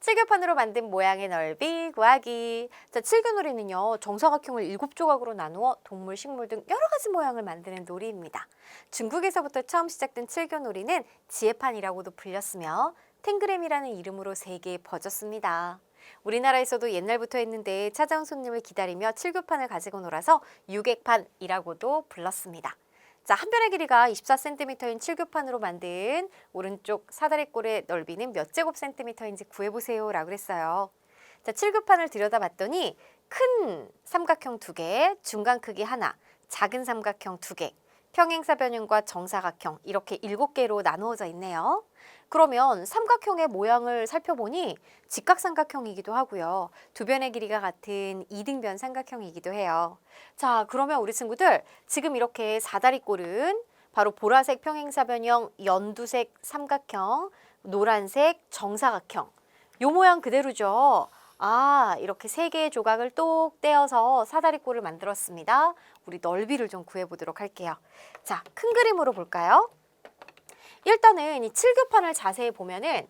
칠교판으로 만든 모양의 넓이 구하기. 자, 칠교놀이는요, 정사각형을 일곱 조각으로 나누어 동물, 식물 등 여러 가지 모양을 만드는 놀이입니다. 중국에서부터 처음 시작된 칠교놀이는 지혜판이라고도 불렸으며 탱그램이라는 이름으로 세계에 퍼졌습니다. 우리나라에서도 옛날부터 했는데 찾아온 손님을 기다리며 칠교판을 가지고 놀아서 유객판이라고도 불렀습니다. 자, 한 변의 길이가 24cm인 칠교판으로 만든 오른쪽 사다리꼴의 넓이는 몇 제곱 센티미터인지 구해보세요 라고 그랬어요. 자, 칠교판을 들여다봤더니 큰 삼각형 두 개, 중간 크기 하나, 작은 삼각형 두 개, 평행사변형과 정사각형 이렇게 일곱 개로 나누어져 있네요. 그러면 삼각형의 모양을 살펴보니 직각삼각형이기도 하고요. 두 변의 길이가 같은 이등변 삼각형이기도 해요. 자, 그러면 우리 친구들 지금 이렇게 사다리꼴은 바로 보라색 평행사변형, 연두색 삼각형, 노란색 정사각형 요 모양 그대로죠. 아, 이렇게 세 개의 조각을 똑 떼어서 사다리꼴을 만들었습니다. 우리 넓이를 좀 구해보도록 할게요. 자, 큰 그림으로 볼까요? 일단은 이 칠교판을 자세히 보면은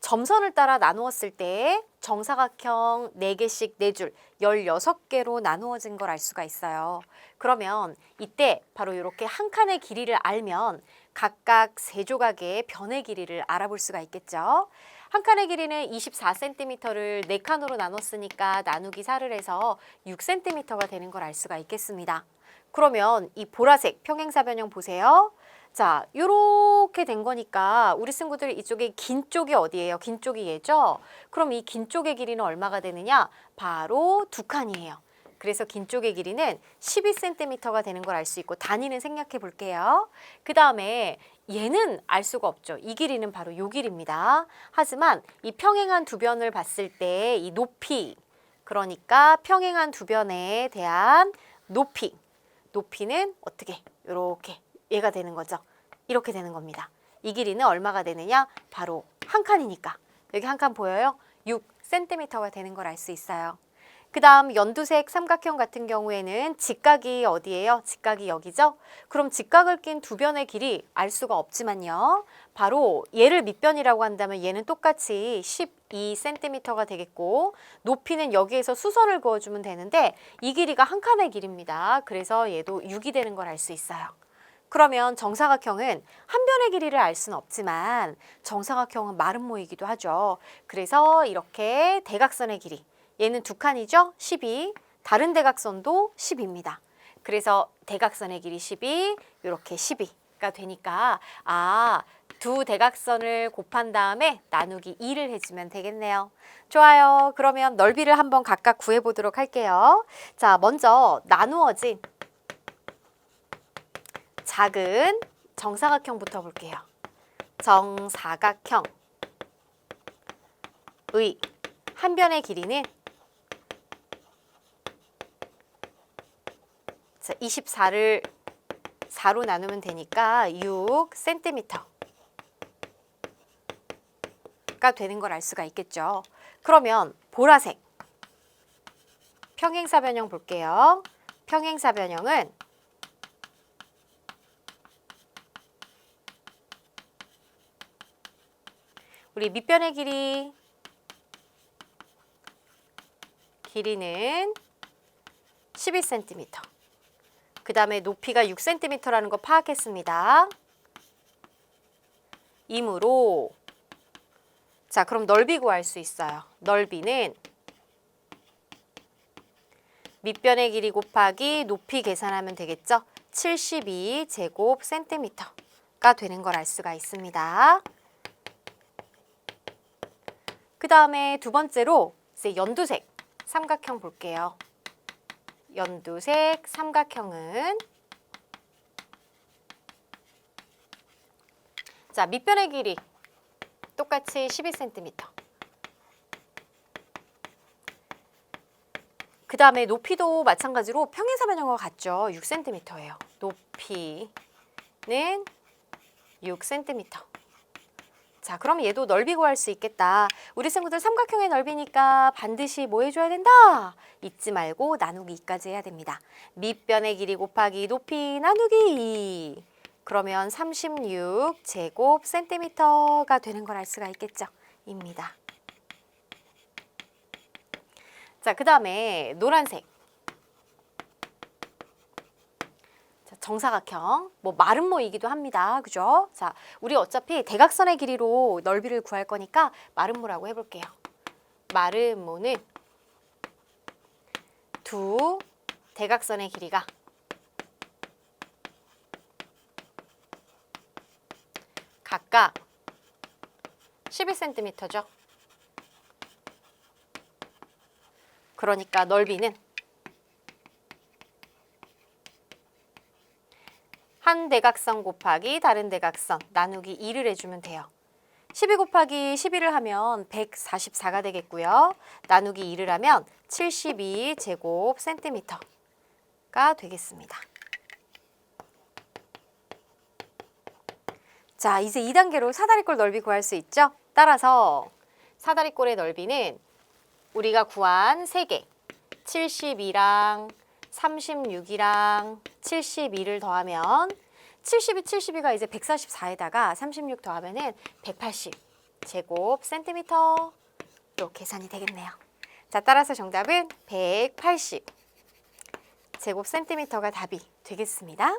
점선을 따라 나누었을 때 정사각형 4개씩 4줄 16개로 나누어진 걸 알 수가 있어요. 그러면 이때 바로 이렇게 한 칸의 길이를 알면 각각 세 조각의 변의 길이를 알아볼 수가 있겠죠. 한 칸의 길이는 24cm를 네 칸으로 나눴으니까 나누기 4를 해서 6cm가 되는 걸 알 수가 있겠습니다. 그러면 이 보라색 평행사변형 보세요. 자, 요렇게 된 거니까 우리 친구들 이쪽에 긴 쪽이 어디예요? 긴 쪽이 얘죠? 그럼 이 긴 쪽의 길이는 얼마가 되느냐? 바로 두 칸이에요. 그래서 긴 쪽의 길이는 12cm가 되는 걸 알 수 있고 단위는 생략해 볼게요. 그 다음에 얘는 알 수가 없죠. 이 길이는 바로 요 길입니다. 하지만 이 평행한 두 변을 봤을 때 이 높이 그러니까 평행한 두 변에 대한 높이 높이는 어떻게 이렇게 얘가 되는 거죠. 이렇게 되는 겁니다. 이 길이는 얼마가 되느냐? 바로 한 칸이니까. 여기 한 칸 보여요? 6cm가 되는 걸 알 수 있어요. 그 다음 연두색 삼각형 같은 경우에는 직각이 어디예요? 직각이 여기죠? 그럼 직각을 낀 두 변의 길이 알 수가 없지만요. 바로 얘를 밑변이라고 한다면 얘는 똑같이 12cm가 되겠고 높이는 여기에서 수선을 그어주면 되는데 이 길이가 한 칸의 길입니다. 그래서 얘도 6이 되는 걸 알 수 있어요. 그러면 정사각형은 한 변의 길이를 알 수는 없지만 정사각형은 마름모이기도 하죠. 그래서 이렇게 대각선의 길이 얘는 두 칸이죠. 12. 다른 대각선도 10입니다. 그래서 대각선의 길이 12, 이렇게 12가 되니까 아, 두 대각선을 곱한 다음에 나누기 2를 해주면 되겠네요. 좋아요. 그러면 넓이를 한번 각각 구해보도록 할게요. 자, 먼저 나누어진 작은 정사각형부터 볼게요. 정사각형 의 한 변의 길이는 자, 24를 4로 나누면 되니까 6cm가 되는 걸 알 수가 있겠죠. 그러면 보라색 평행사변형 볼게요. 평행사변형은 우리 밑변의 길이 길이는 12cm. 그 다음에 높이가 6cm라는 거 파악했습니다. 이므로 자 그럼 넓이 구할 수 있어요. 넓이는 밑변의 길이 곱하기 높이 계산하면 되겠죠. 72 제곱 센티미터가 되는 걸 알 수가 있습니다. 그 다음에 두 번째로 이제 연두색 삼각형 볼게요. 연두색 삼각형은 자 밑변의 길이 똑같이 12cm. 그 다음에 높이도 마찬가지로 평행사변형과 같죠. 6cm예요. 높이는 6cm. 자, 그럼 얘도 넓이 구할 수 있겠다. 우리 친구들 삼각형의 넓이니까 반드시 뭐 해줘야 된다? 잊지 말고 나누기까지 해야 됩니다. 밑변의 길이 곱하기 높이 나누기 그러면 36 제곱 센티미터가 되는 걸 알 수가 있겠죠. 입니다. 자, 그 다음에 노란색. 정사각형. 뭐 마름모이기도 합니다. 그죠? 자, 우리 어차피 대각선의 길이로 넓이를 구할 거니까 마름모라고 해볼게요. 마름모는 두 대각선의 길이가 각각 11cm죠. 그러니까 넓이는 한 대각선 곱하기 다른 대각선 나누기 2를 해주면 돼요. 12 곱하기 12를 하면 144가 되겠고요. 나누기 2를 하면 72 제곱 센티미터가 되겠습니다. 자, 이제 2단계로 사다리꼴 넓이 구할 수 있죠? 따라서 사다리꼴의 넓이는 우리가 구한 3개, 72랑 36이랑 72를 더하면 72, 72가 이제 144에다가 36 더하면은 180 제곱 센티미터로 계산이 되겠네요. 자, 따라서 정답은 180 제곱 센티미터가 답이 되겠습니다.